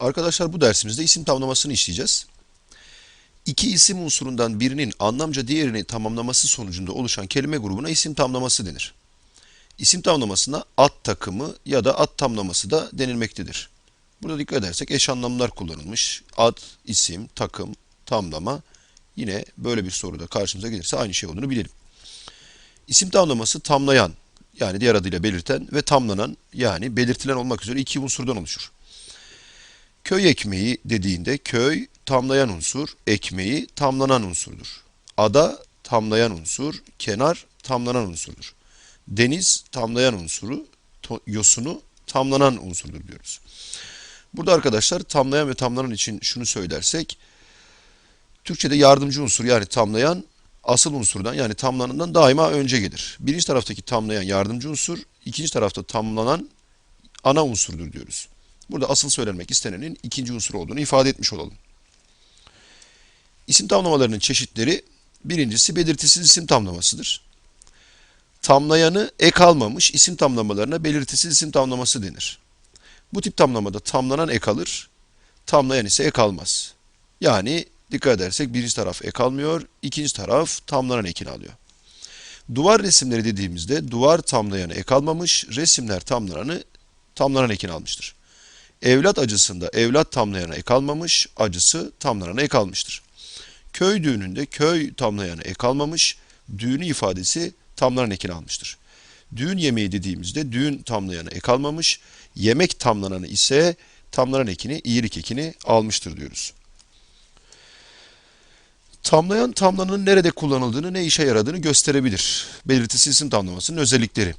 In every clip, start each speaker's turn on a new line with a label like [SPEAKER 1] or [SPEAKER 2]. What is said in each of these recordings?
[SPEAKER 1] Arkadaşlar bu dersimizde isim tamlamasını işleyeceğiz. İki isim unsurundan birinin anlamca diğerini tamamlaması sonucunda oluşan kelime grubuna isim tamlaması denir. İsim tamlamasına at takımı ya da at tamlaması da denilmektedir. Burada dikkat edersek eş anlamlar kullanılmış. Ad, isim, takım, tamlama. Yine böyle bir soruda karşımıza gelirse aynı şey olduğunu bilelim. İsim tamlaması tamlayan yani diğer adıyla belirten ve tamlanan yani belirtilen olmak üzere iki unsurdan oluşur. Köy ekmeği dediğinde köy tamlayan unsur, ekmeği tamlanan unsurdur. Ada tamlayan unsur, kenar tamlanan unsurdur. Deniz tamlayan unsuru, to- yosunu tamlanan unsurdur diyoruz. Burada arkadaşlar tamlayan ve tamlanan için şunu söylersek, Türkçe'de yardımcı unsur yani tamlayan asıl unsurdan yani tamlanandan daima önce gelir. Birinci taraftaki tamlayan yardımcı unsur, ikinci tarafta tamlanan ana unsurdur diyoruz. Burada asıl söylenmek istenenin ikinci unsur olduğunu ifade etmiş olalım. İsim tamlamalarının çeşitleri birincisi belirtisiz isim tamlamasıdır. Tamlayanı ek almamış isim tamlamalarına belirtisiz isim tamlaması denir. Bu tip tamlamada tamlanan ek alır, tamlayan ise ek almaz. Yani dikkat edersek birinci taraf ek almıyor, ikinci taraf tamlanan ekini alıyor. Duvar resimleri dediğimizde duvar tamlayanı ek almamış, resimler tamlananı tamlanan ekini almıştır. Evlat acısında evlat tamlayana ek almamış, acısı tamlanana ek almıştır. Köy düğününde köy tamlayana ek almamış, düğünü ifadesi tamlanan ekini almıştır. Düğün yemeği dediğimizde düğün tamlayana ek almamış, yemek tamlananı ise tamlanan ekini, iyilik ekini almıştır diyoruz. Tamlayan tamlananın nerede kullanıldığını, ne işe yaradığını gösterebilir. Belirtisiz isim tamlamasının özellikleri.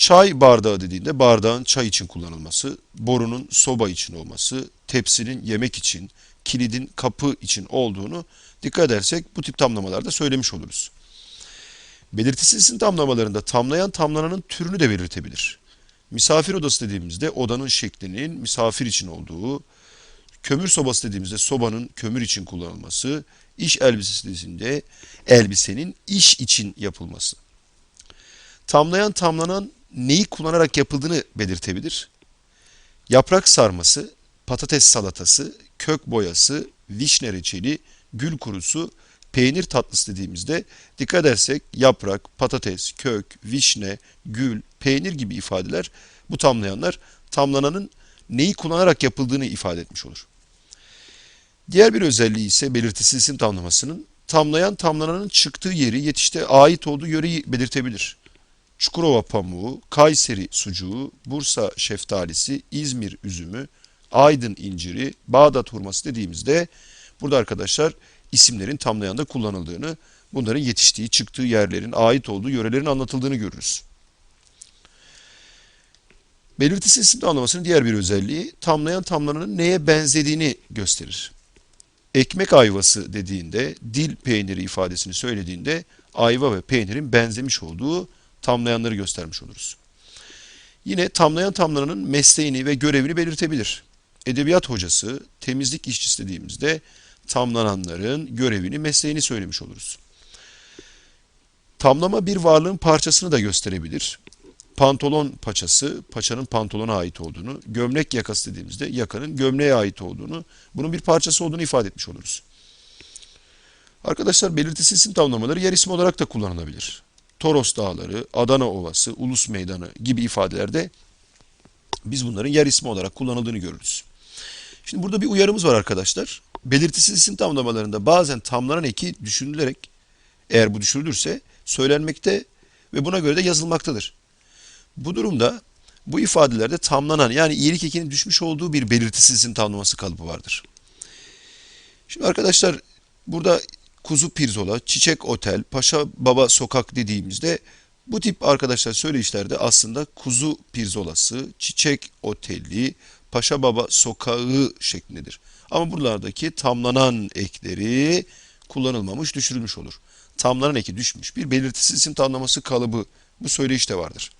[SPEAKER 1] Çay bardağı dediğinde bardağın çay için kullanılması, borunun soba için olması, tepsinin yemek için, kilidin kapı için olduğunu dikkat edersek bu tip tamlamalarda söylemiş oluruz. Belirtisiz isim tamlamalarında tamlayan tamlananın türünü de belirtebilir. Misafir odası dediğimizde odanın şeklinin misafir için olduğu, kömür sobası dediğimizde sobanın kömür için kullanılması, iş elbisesi dediğimizde elbisenin iş için yapılması. Tamlayan tamlanan neyi kullanarak yapıldığını belirtebilir. Yaprak sarması, patates salatası, kök boyası, vişne reçeli, gül kurusu, peynir tatlısı dediğimizde dikkat edersek yaprak, patates, kök, vişne, gül, peynir gibi ifadeler bu tamlayanlar tamlananın neyi kullanarak yapıldığını ifade etmiş olur. Diğer bir özelliği ise belirtisiz isim tamlamasının tamlayan tamlananın çıktığı yeri yetişte ait olduğu yöreyi belirtebilir. Çukurova pamuğu, Kayseri sucuğu, Bursa şeftalisi, İzmir üzümü, Aydın inciri, Bağdat hurması dediğimizde burada arkadaşlar isimlerin tamlayanda kullanıldığını, bunların yetiştiği, çıktığı yerlerin, ait olduğu yörelerin anlatıldığını görürüz. Belirtisiz isim tamlamasının diğer bir özelliği tamlayan tamlananın neye benzediğini gösterir. Ekmek ayvası dediğinde, dil peyniri ifadesini söylediğinde ayva ve peynirin benzemiş olduğu tamlayanları göstermiş oluruz. Yine tamlayan tamlananın mesleğini ve görevini belirtebilir. Edebiyat hocası, temizlik işçisi dediğimizde tamlananların görevini, mesleğini söylemiş oluruz. Tamlama bir varlığın parçasını da gösterebilir. Pantolon paçası, paçanın pantolona ait olduğunu, gömlek yakası dediğimizde yakanın gömleğe ait olduğunu, bunun bir parçası olduğunu ifade etmiş oluruz. Arkadaşlar belirtisiz isim tamlamaları yer ismi olarak da kullanılabilir. Toros Dağları, Adana Ovası, Ulus Meydanı gibi ifadelerde biz bunların yer ismi olarak kullanıldığını görürüz. Şimdi burada bir uyarımız var arkadaşlar. Belirtisiz isim tamlamalarında bazen tamlanan eki düşünülerek eğer bu düşürülürse söylenmekte ve buna göre de yazılmaktadır. Bu durumda bu ifadelerde tamlanan yani iyilik ekinin düşmüş olduğu bir belirtisiz isim tamlaması kalıbı vardır. Şimdi arkadaşlar burada Kuzu Pirzola, Çiçek Otel, Paşa Baba Sokak dediğimizde bu tip arkadaşlar söyleyişlerde aslında Kuzu Pirzolası, Çiçek Oteli, Paşa Baba Sokağı şeklindedir. Ama buralardaki tamlanan ekleri kullanılmamış, düşürülmüş olur. Tamlanan eki düşmüş. Bir belirtisiz isim tamlaması kalıbı bu söyleyişte vardır.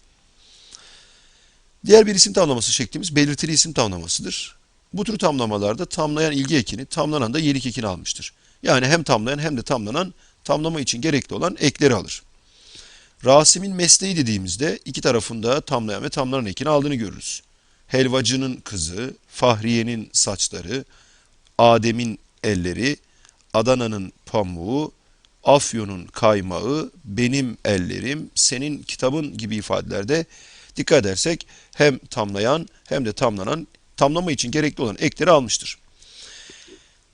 [SPEAKER 1] Diğer bir isim tamlaması şeklimiz belirtili isim tamlamasıdır. Bu tür tamlamalarda tamlayan ilgi ekini, tamlanan da yenik ekini almıştır. Yani hem tamlayan hem de tamlanan tamlama için gerekli olan ekleri alır. Rasim'in mesleği dediğimizde iki tarafında tamlayan ve tamlanan ekini aldığını görürüz. helvacının kızı, Fahriye'nin saçları, Adem'in elleri, Adana'nın pamuğu, Afyon'un kaymağı, benim ellerim, senin kitabın gibi ifadelerde dikkat edersek hem tamlayan hem de tamlanan tamlama için gerekli olan ekleri almıştır.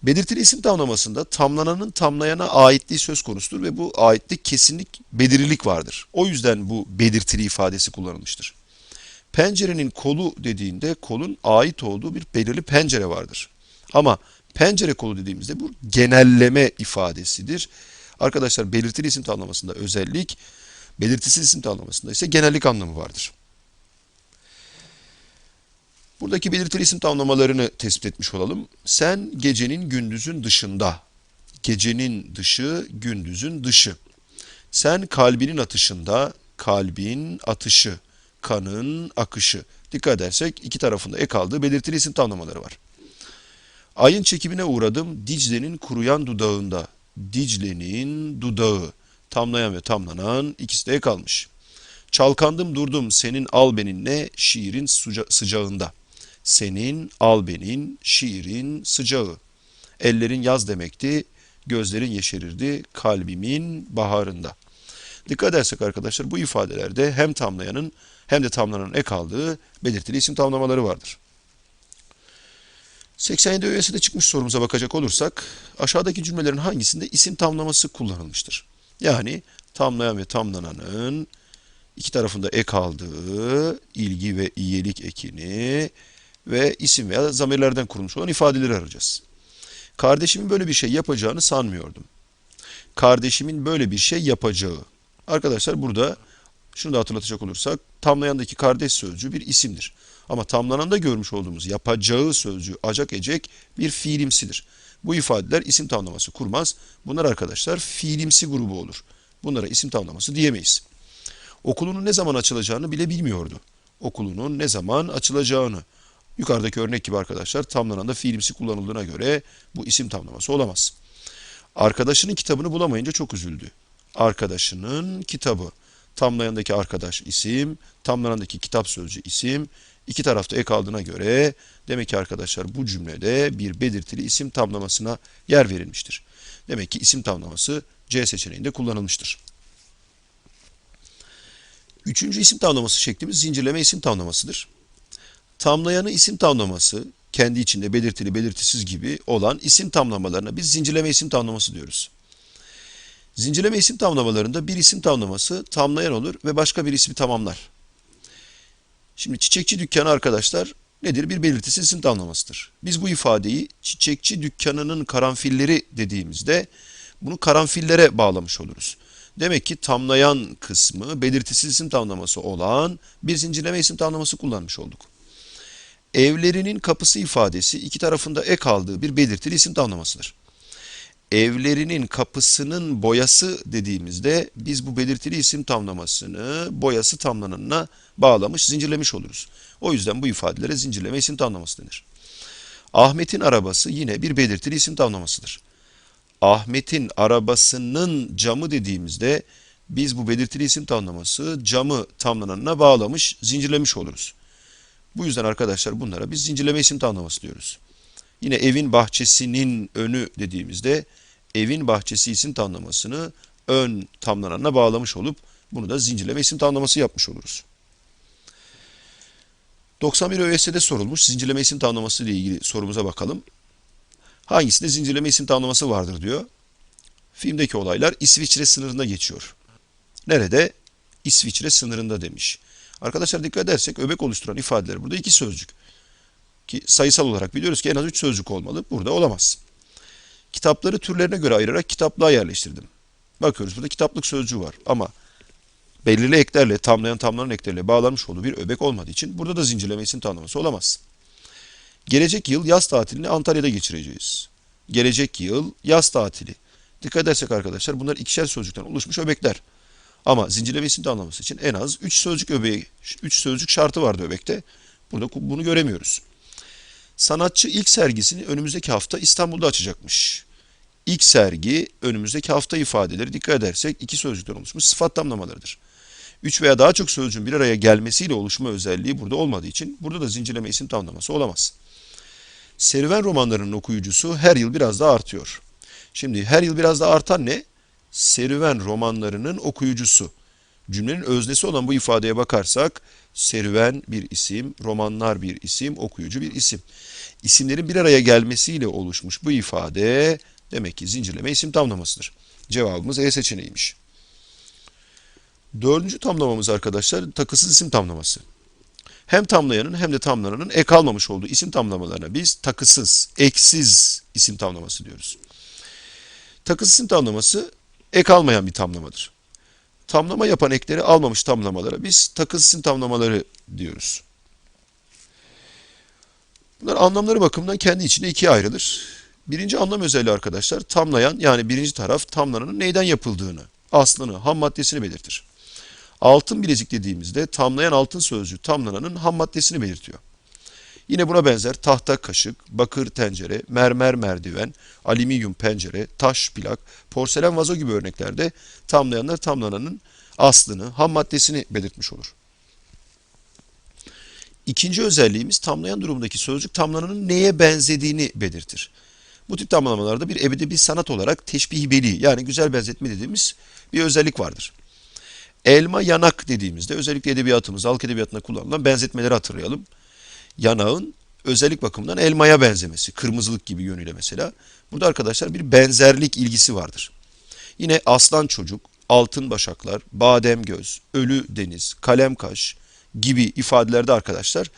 [SPEAKER 1] Belirtili isim tamlamasında tamlananın tamlayana aitliği söz konusudur ve bu aitlik kesinlik, belirlilik vardır. O yüzden bu belirtili ifadesi kullanılmıştır. Pencerenin kolu dediğinde kolun ait olduğu bir belirli pencere vardır. Ama pencere kolu dediğimizde bu genelleme ifadesidir. Arkadaşlar belirtili isim tamlamasında özellik, belirtisiz isim tamlamasında ise genellik anlamı vardır. Buradaki belirtili isim tamlamalarını tespit etmiş olalım. Sen gecenin gündüzün dışında. Gecenin dışı, gündüzün dışı. Sen kalbinin atışında, kalbin atışı, kanın akışı. Dikkat edersek iki tarafında ek aldığı belirtili isim tamlamaları var. Ayın çekimine uğradım Dicle'nin kuruyan dudağında. Dicle'nin dudağı. Tamlayan ve tamlanan ikisi de ek. Çalkandım durdum senin albeninle şiirin suca- sıcağında. Senin albenin şiirin sıcağı. Ellerin yaz demekti, gözlerin yeşerirdi kalbimin baharında. Dikkat edersek arkadaşlar bu ifadelerde hem tamlayanın hem de tamlananın ek aldığı belirtili isim tamlamaları vardır. 87 ÖS'de çıkmış sorumuza bakacak olursak aşağıdaki cümlelerin hangisinde isim tamlaması kullanılmıştır? Yani tamlayan ve tamlananın iki tarafında ek aldığı ilgi ve iyilik ekini ve isim veya zamirlerden kurulmuş olan ifadeleri arayacağız. Kardeşimin böyle bir şey yapacağını sanmıyordum. Kardeşimin böyle bir şey yapacağı. Arkadaşlar burada şunu da hatırlatacak olursak tamlayandaki kardeş sözcüğü bir isimdir. Ama tamlananda görmüş olduğumuz yapacağı sözcüğü acak ecek bir fiilimsidir. Bu ifadeler isim tamlaması kurmaz. Bunlar arkadaşlar fiilimsi grubu olur. Bunlara isim tamlaması diyemeyiz. Okulunun ne zaman açılacağını bile bilmiyordu. Okulunun ne zaman açılacağını. Yukarıdaki örnek gibi arkadaşlar tamlananda fiilimsi kullanıldığına göre bu isim tamlaması olamaz. Arkadaşının kitabını bulamayınca çok üzüldü. Arkadaşının kitabı. Tamlayandaki arkadaş isim, tamlanandaki kitap sözcüğü isim. İki tarafta ek aldığına göre demek ki arkadaşlar bu cümlede bir belirtili isim tamlamasına yer verilmiştir. Demek ki isim tamlaması C seçeneğinde kullanılmıştır. Üçüncü isim tamlaması şeklimiz zincirleme isim tamlamasıdır. Tamlayanı isim tamlaması kendi içinde belirtili belirtisiz gibi olan isim tamlamalarına biz zincirleme isim tamlaması diyoruz. Zincirleme isim tamlamalarında bir isim tamlaması tamlayan olur ve başka bir ismi tamamlar. Şimdi çiçekçi dükkanı arkadaşlar nedir? Bir belirtisiz isim tamlamasıdır. Biz bu ifadeyi çiçekçi dükkanının karanfilleri dediğimizde bunu karanfillere bağlamış oluruz. Demek ki tamlayan kısmı belirtisiz isim tamlaması olan bir zincirleme isim tamlaması kullanmış olduk. Evlerinin kapısı ifadesi iki tarafında ek aldığı bir belirtili isim tamlamasıdır. Evlerinin kapısının boyası dediğimizde biz bu belirtili isim tamlamasını boyası tamlananına bağlamış, zincirlemiş oluruz. O yüzden bu ifadelere zincirleme isim tamlaması denir. Ahmet'in arabası yine bir belirtili isim tamlamasıdır. Ahmet'in arabasının camı dediğimizde biz bu belirtili isim tamlaması camı tamlananına bağlamış, zincirlemiş oluruz. Bu yüzden arkadaşlar bunlara biz zincirleme isim tamlaması diyoruz. Yine evin bahçesinin önü dediğimizde evin bahçesi isim tamlamasını ön tamlananına bağlamış olup bunu da zincirleme isim tamlaması yapmış oluruz. 91 ÖS'de sorulmuş zincirleme isim tamlaması ile ilgili sorumuza bakalım. Hangisinde zincirleme isim tamlaması vardır diyor. Filmdeki olaylar İsviçre sınırında geçiyor. Nerede? İsviçre sınırında demiş. Arkadaşlar dikkat edersek öbek oluşturan ifadeler burada iki sözcük. Ki sayısal olarak biliyoruz ki en az üç sözcük olmalı. Burada olamaz. Kitapları türlerine göre ayırarak kitaplığa yerleştirdim. Bakıyoruz burada kitaplık sözcüğü var ama belirli eklerle tamlayan tamlanan ekleriyle bağlanmış olduğu bir öbek olmadığı için burada da zincirleme isim tanımlaması olamaz. Gelecek yıl yaz tatilini Antalya'da geçireceğiz. Gelecek yıl yaz tatili. Dikkat edersek arkadaşlar bunlar ikişer sözcükten oluşmuş öbekler. Ama zincirleme isim tanımlaması için en az 3 sözcük öbeği, 3 sözcük şartı vardı öbekte. Burada bunu göremiyoruz. Sanatçı ilk sergisini önümüzdeki hafta İstanbul'da açacakmış. İlk sergi önümüzdeki hafta ifadeleri dikkat edersek iki sözcükten oluşmuş sıfat tamlamalarıdır. Üç veya daha çok sözcüğün bir araya gelmesiyle oluşma özelliği burada olmadığı için burada da zincirleme isim tamlaması olamaz. Serüven romanlarının okuyucusu her yıl biraz daha artıyor. Şimdi her yıl biraz daha artan ne? Serüven romanlarının okuyucusu. Cümlenin öznesi olan bu ifadeye bakarsak serüven bir isim, romanlar bir isim, okuyucu bir isim. İsimlerin bir araya gelmesiyle oluşmuş bu ifade demek ki zincirleme isim tamlamasıdır. Cevabımız E seçeneğiymiş. Dördüncü tamlamamız arkadaşlar takısız isim tamlaması. Hem tamlayanın hem de tamlananın ek almamış olduğu isim tamlamalarına biz takısız, eksiz isim tamlaması diyoruz. Takısız isim tamlaması ek almayan bir tamlamadır. Tamlama yapan ekleri almamış tamlamalara biz isim tamlamaları diyoruz. Bunlar anlamları bakımından kendi içinde ikiye ayrılır. Birinci anlam özelliği arkadaşlar tamlayan yani birinci taraf tamlananın neyden yapıldığını, aslını, ham maddesini belirtir. Altın bilezik dediğimizde tamlayan altın sözcüğü tamlananın ham maddesini belirtiyor. Yine buna benzer tahta kaşık, bakır tencere, mermer merdiven, alüminyum pencere, taş plak, porselen vazo gibi örneklerde tamlayanlar tamlananın aslını, ham maddesini belirtmiş olur. İkinci özelliğimiz tamlayan durumdaki sözcük tamlananın neye benzediğini belirtir. Bu tip tamlamalarda bir ebedi bir sanat olarak teşbihibeli yani güzel benzetme dediğimiz bir özellik vardır. Elma yanak dediğimizde özellikle edebiyatımız, halk edebiyatında kullanılan benzetmeleri hatırlayalım. Yanağın özellik bakımından elmaya benzemesi, kırmızılık gibi yönüyle mesela. Burada arkadaşlar bir benzerlik ilgisi vardır. Yine aslan çocuk, altın başaklar, badem göz, ölü deniz, kalem kaş gibi ifadelerde arkadaşlar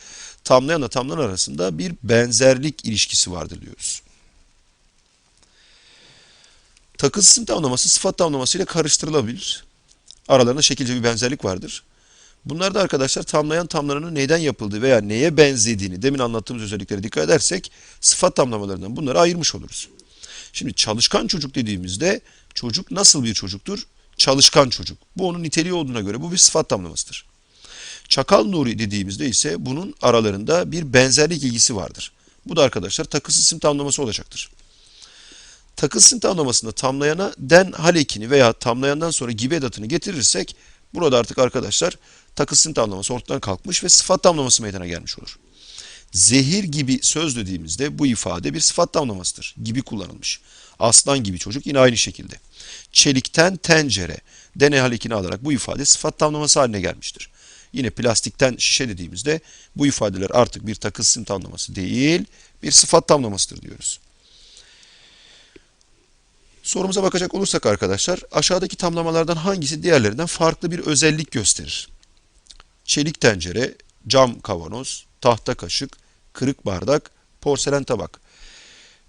[SPEAKER 1] tamlayanla tamlanan arasında bir benzerlik ilişkisi vardır diyoruz. Takız isim tamlaması sıfat tamlaması ile karıştırılabilir. Aralarında şekilce bir benzerlik vardır. Bunlar da arkadaşlar tamlayan tamlananın neyden yapıldığı veya neye benzediğini demin anlattığımız özelliklere dikkat edersek sıfat tamlamalarından bunları ayırmış oluruz. Şimdi çalışkan çocuk dediğimizde çocuk nasıl bir çocuktur? Çalışkan çocuk. Bu onun niteliği olduğuna göre bu bir sıfat tamlamasıdır. Çakal Nuri dediğimizde ise bunun aralarında bir benzerlik ilgisi vardır. Bu da arkadaşlar takıs isim tamlaması olacaktır. Takıs isim tamlamasında tamlayana den halekini veya tamlayandan sonra gibi edatını getirirsek burada artık arkadaşlar takıs isim tamlaması ortadan kalkmış ve sıfat tamlaması meydana gelmiş olur. Zehir gibi söz dediğimizde bu ifade bir sıfat tamlamasıdır. Gibi kullanılmış. Aslan gibi çocuk yine aynı şekilde. Çelikten tencere dene halekini alarak bu ifade sıfat tamlaması haline gelmiştir. Yine plastikten şişe dediğimizde bu ifadeler artık bir takıs isim tamlaması değil, bir sıfat tamlamasıdır diyoruz. Sorumuza bakacak olursak arkadaşlar, aşağıdaki tamlamalardan hangisi diğerlerinden farklı bir özellik gösterir? Çelik tencere, cam kavanoz, tahta kaşık, kırık bardak, porselen tabak.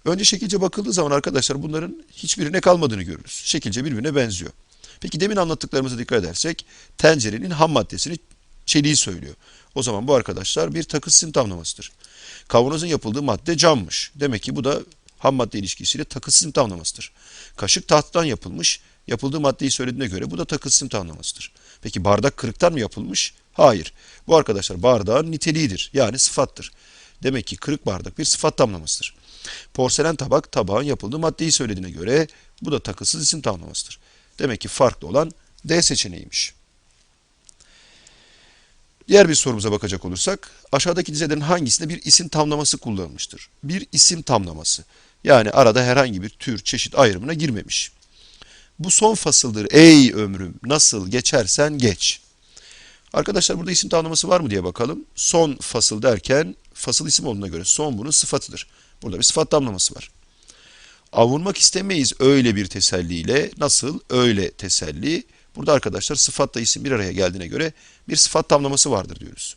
[SPEAKER 1] Önce şekilce bakıldığı zaman arkadaşlar bunların hiçbirine kalmadığını görürüz. Şekilce birbirine benziyor. Peki demin anlattıklarımıza dikkat edersek tencerenin ham maddesini çeliği söylüyor. O zaman bu arkadaşlar bir takı isim tamlamasıdır. Kavanozun yapıldığı madde cammış. Demek ki bu da ham madde ilişkisiyle takı isim tamlamasıdır. Kaşık tahtadan yapılmış. Yapıldığı maddeyi söylediğine göre bu da takı isim tamlamasıdır. Peki bardak kırıktan mı yapılmış? Hayır. Bu arkadaşlar bardağın niteliğidir. Yani sıfattır. Demek ki kırık bardak bir sıfat tamlamasıdır. Porselen tabak tabağın yapıldığı maddeyi söylediğine göre bu da takısız isim tamlamasıdır. Demek ki farklı olan D seçeneğiymiş. Diğer bir sorumuza bakacak olursak, aşağıdaki dizelerin hangisinde bir isim tamlaması kullanılmıştır? Bir isim tamlaması. Yani arada herhangi bir tür, çeşit ayrımına girmemiş. Bu son fasıldır ey ömrüm, nasıl geçersen geç. Arkadaşlar burada isim tamlaması var mı diye bakalım. Son fasıl derken, fasıl isim olduğuna göre son bunun sıfatıdır. Burada bir sıfat tamlaması var. Avunmak istemeyiz öyle bir teselliyle. Nasıl? Öyle teselli. Burada arkadaşlar sıfatla isim bir araya geldiğine göre bir sıfat tamlaması vardır diyoruz.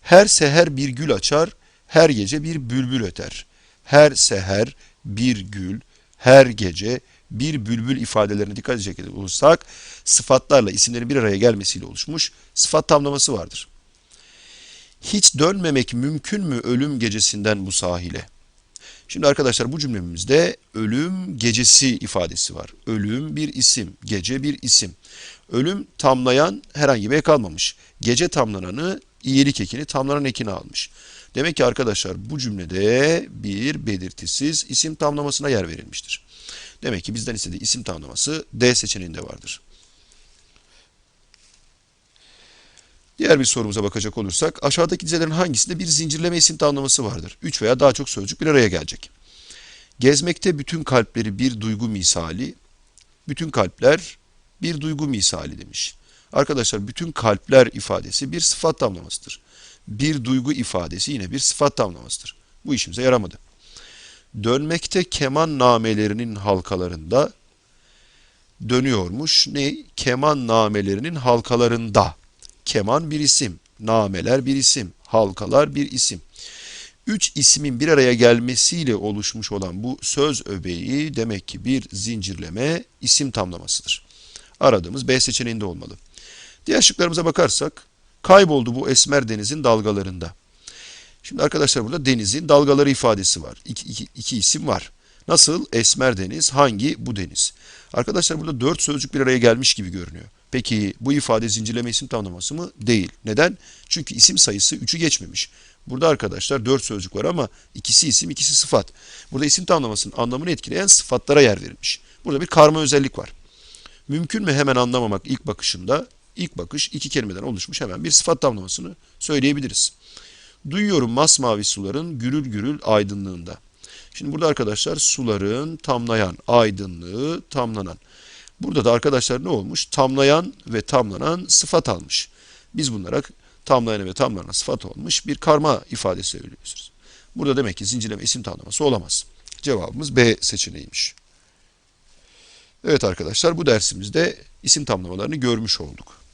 [SPEAKER 1] Her seher bir gül açar, her gece bir bülbül öter. Her seher bir gül, her gece bir bülbül ifadelerine dikkat edecek olursak sıfatlarla isimlerin bir araya gelmesiyle oluşmuş sıfat tamlaması vardır. Hiç dönmemek mümkün mü ölüm gecesinden bu sahile? Şimdi arkadaşlar bu cümlemizde ölüm gecesi ifadesi var. Ölüm bir isim, gece bir isim. Ölüm tamlayan herhangi bir ek almamış. Gece tamlananı iyilik ekini tamlanan ekini almış. Demek ki arkadaşlar bu cümlede bir belirtisiz isim tamlamasına yer verilmiştir. Demek ki bizden istediği isim tamlaması D seçeneğinde vardır. Diğer bir sorumuza bakacak olursak aşağıdaki dizelerin hangisinde bir zincirleme isim tamlaması vardır? 3 veya daha çok sözcük bir araya gelecek. Gezmekte bütün kalpleri bir duygu misali, bütün kalpler bir duygu misali demiş. Arkadaşlar bütün kalpler ifadesi bir sıfat tamlamasıdır. Bir duygu ifadesi yine bir sıfat tamlamasıdır. Bu işimize yaramadı. Dönmekte keman namelerinin halkalarında dönüyormuş. Ne? Keman namelerinin halkalarında. Keman bir isim, nameler bir isim, halkalar bir isim. Üç ismin bir araya gelmesiyle oluşmuş olan bu söz öbeği demek ki bir zincirleme isim tamlamasıdır. Aradığımız B seçeneğinde olmalı. Diğer şıklarımıza bakarsak kayboldu bu esmer denizin dalgalarında. Şimdi arkadaşlar burada denizin dalgaları ifadesi var. İki, iki, iki isim var. Nasıl? Esmer deniz. Hangi? Bu deniz. Arkadaşlar burada dört sözcük bir araya gelmiş gibi görünüyor. Peki bu ifade zincirleme isim tamlaması mı? Değil. Neden? Çünkü isim sayısı 3'ü geçmemiş. Burada arkadaşlar dört sözcük var ama ikisi isim, ikisi sıfat. Burada isim tamlamasının anlamını etkileyen sıfatlara yer verilmiş. Burada bir karma özellik var. Mümkün mü hemen anlamamak ilk bakışında? İlk bakış iki kelimeden oluşmuş hemen bir sıfat tamlamasını söyleyebiliriz. Duyuyorum masmavi suların gürül gürül aydınlığında. Şimdi burada arkadaşlar suların tamlayan, aydınlığı tamlanan. Burada da arkadaşlar ne olmuş? Tamlayan ve tamlanan sıfat almış. Biz bunlara tamlayan ve tamlanan sıfat olmuş bir karma ifadesi söylüyoruz. Burada demek ki zincirleme isim tamlaması olamaz. Cevabımız B seçeneğiymiş. Evet arkadaşlar bu dersimizde isim tamlamalarını görmüş olduk.